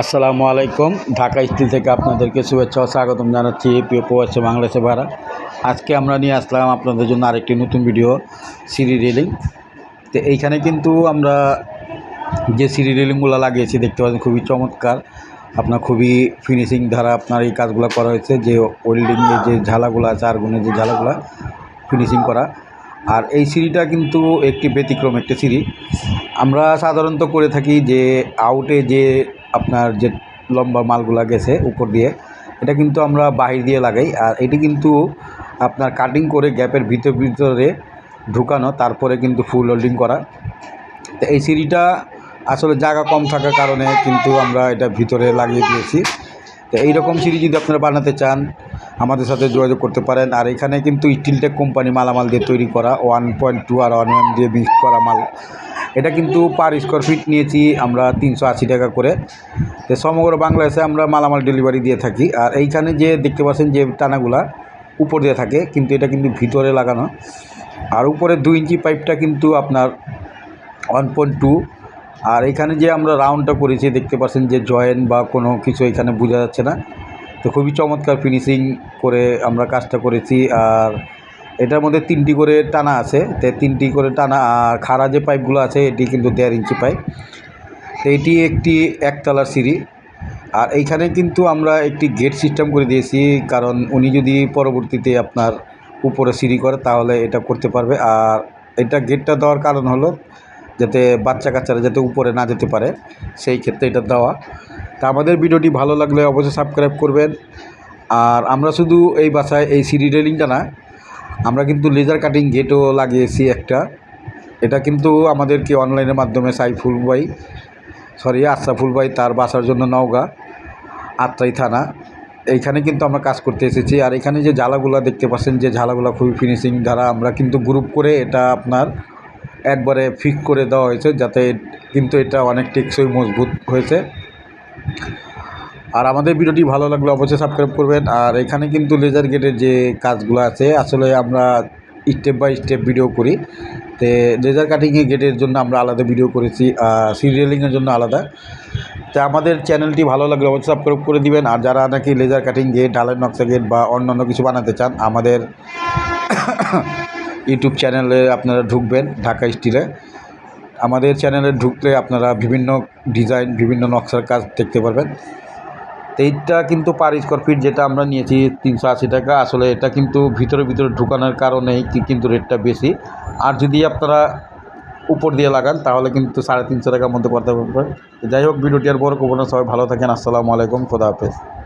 আসসালামু আলাইকুম। ঢাকা স্টিল থেকে আপনাদেরকে শুভেচ্ছা ও স্বাগতম জানাচ্ছি প্রিয় প্রবাসী বাংলাদেশে ভাড়া আজকে আমরা নিয়ে আসলাম আপনাদের জন্য আরেকটি নতুন ভিডিও, সিঁড়ি রেলিং। তো এইখানে কিন্তু আমরা যে সিঁড়ি রেলিংগুলো লাগিয়েছি দেখতে পাচ্ছেন খুবই চমৎকার। আপনার খুবই ফিনিশিং দ্বারা আপনার এই কাজগুলো করা হয়েছে, যে ওয়েল্ডিংয়ের যে ঝালাগুলো আছে আর আর্গুনের যে ঝালাগুলো ফিনিশিং করা। আর এই সিঁড়িটা কিন্তু একটি ব্যতিক্রম একটি সিঁড়ি। আমরা সাধারণত করে থাকি যে আউটে যে আপনার যে লম্বা মালগুলা গেছে উপর দিয়ে, এটা কিন্তু আমরা বাহির দিয়ে লাগাই। আর এটি কিন্তু আপনার কাটিং করে গ্যাপের ভিতর ভিতরে ঢুকানো, তারপরে কিন্তু ফুল হোল্ডিং করা। তো এই সিঁড়িটা আসলে জায়গা কম থাকার কারণে কিন্তু আমরা এটা ভিতরে লাগিয়ে দিয়েছি। তো এইরকম সিঁড়ি যদি আপনারা বানাতে চান, আমাদের সাথে যোগাযোগ করতে পারেন। আর এখানে কিন্তু স্টিলটেক কোম্পানি মালামাল দিয়ে তৈরি করা ওয়ান পয়েন্ট টু আর ওয়ান দিয়ে মিক্স করা মাল। এটা কিন্তু পার স্কোয়ার ফিট নিয়েছি আমরা তিনশো আশি টাকা করে। তো সমগ্র বাংলাদেশে আমরা মালামাল ডেলিভারি দিয়ে থাকি। আর এইখানে যে দেখতে পাচ্ছেন যে টানাগুলা উপর দিয়ে থাকে, কিন্তু এটা কিন্তু ভিতরে লাগানো। আর উপরে দুই ইঞ্চি পাইপটা কিন্তু আপনার ওয়ান পয়েন্ট টু আর এখানে যে আমরা রাউন্ডটা করেছি, দেখতে পাচ্ছেন যে জয়েন্ট বা কোনো কিছু এখানে বোঝা যাচ্ছে না। তো খুবই চমৎকার ফিনিশিং করে আমরা কাজটা করেছি। আর এটার মধ্যে তিনটি করে টানা আছে। তো তিনটি করে টানা, আর খাড়া যে পাইপগুলো আছে, এটি কিন্তু দেড় ইঞ্চি পাইপ তো এটি একটি একতলার সিঁড়ি। আর এইখানে কিন্তু আমরা একটি গেট সিস্টেম করে দিয়েছি, কারণ উনি যদি পরবর্তীতে আপনার উপরে সিঁড়ি করে, তাহলে এটা করতে পারবে। আর এটা গেটটা দেওয়ার কারণ হলো যাতে বাচ্চা কাচ্চারা যাতে উপরে না যেতে পারে, সেই ক্ষেত্রে এটা দেওয়া। তা আমাদের ভিডিওটি ভালো লাগলে অবশ্যই সাবস্ক্রাইব করবেন। আর আমরা শুধু এই বাসায় এই সিঁড়ি রেলিংটা না, আমরা কিন্তু লেজার কাটিং গেটও লাগিয়েছি একটা। এটা কিন্তু আমাদেরকে অনলাইনের মাধ্যমে সাইফুল ভাই সরি আশরাফুল ভাই তার বাসার জন্য নওগাঁ, আত্রাই থানা, এইখানে কিন্তু আমরা কাজ করতে এসেছি। আর এখানে যে ঝালাগুলো দেখতে পাচ্ছেন, যে ঝালাগুলো খুবই ফিনিশিং দ্বারা আমরা কিন্তু গ্রুপ করে এটা আপনার একবারে ফিক করে দেওয়া হয়েছে যাতে কিন্তু এটা অনেক টেকসই মজবুত হয়েছে। আর আমাদের ভিডিওটি ভালো লাগলে অবশ্যই সাবস্ক্রাইব করবেন। আর এখানে কিন্তু লেজার গেটের যে কাজগুলো আছে, আসলে আমরা স্টেপ বাই স্টেপ ভিডিও করি। তো লেজার কাটিংয়ে গেটের জন্য আমরা আলাদা ভিডিও করেছি সিরিয়ালিংয়ের জন্য আলাদা। তো আমাদের চ্যানেলটি ভালো লাগলে অবশ্যই সাবস্ক্রাইব করে দিবেন। আর যারা নাকি লেজার কাটিং গেট ডালের নকশা গেট বা অন্যান্য কিছু বানাতে চান, আমাদের ইউটিউব চ্যানেলে আপনারা ঢুকবেন, ঢাকা স্টিলে। আমাদের চ্যানেলে ঢুকলে আপনারা বিভিন্ন ডিজাইন, বিভিন্ন নকশার কাজ দেখতে পারবেন। তো এইটা কিন্তু পার স্কোয়ার ফিট যেটা আমরা নিয়েছি তিনশো আশি টাকা। আসলে এটা কিন্তু ভিতরে ভিতরে ঢুকানোর কারণেই কিন্তু রেটটা বেশি। আর যদি আপনারা উপর দিয়ে লাগান, তাহলে কিন্তু সাড়ে তিনশো টাকার মধ্যে করতে পারবেন। যাই হোক, ভিডিওটি আর বড় করব না। সবাই ভালো থাকেন। আসসালামু আলাইকুম। খোদা হাফেজ।